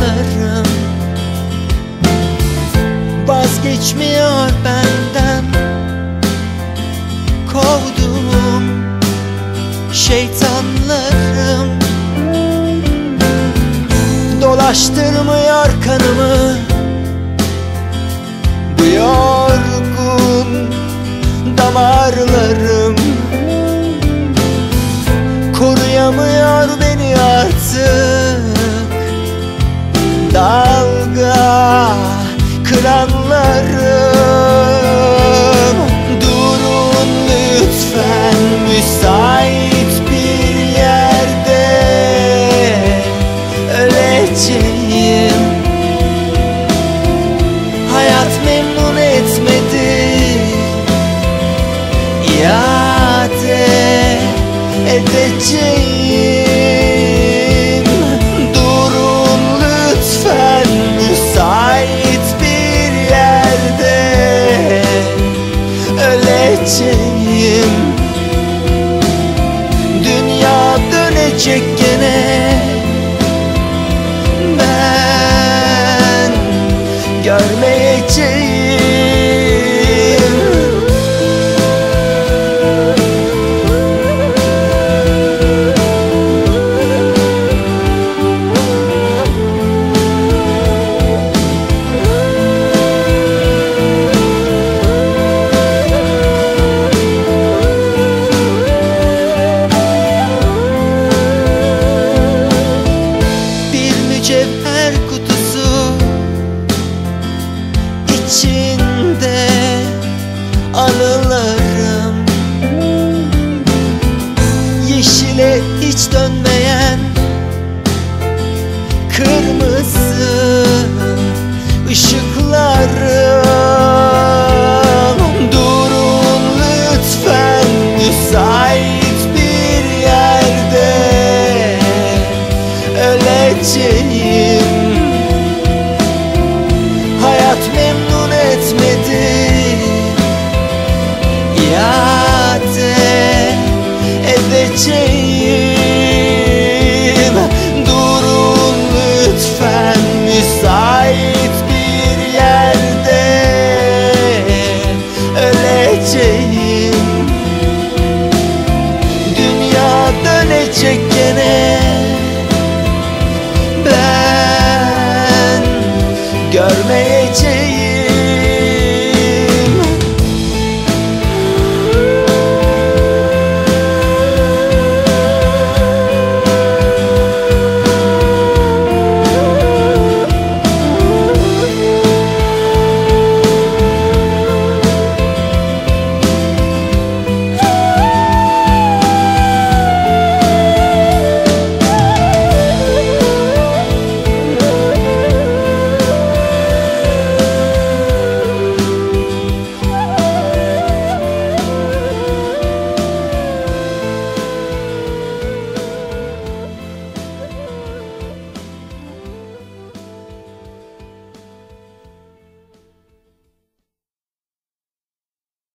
anlarım Vazgeçmiyor benden. Kovduğum şeytanlarım. Dolaştırmıyor kanımı. Bu yorgun damarlarım edeceğim. Durun lütfen müsait bir yerde. Öleceğim. Dünya dönecek gene. Ben görmeyeceğim içinde anılarım. Yeşile hiç dönmeyen kırmızı ışıklarım. Durun lütfen müsait bir yerde. Öleceğim iade edeceğim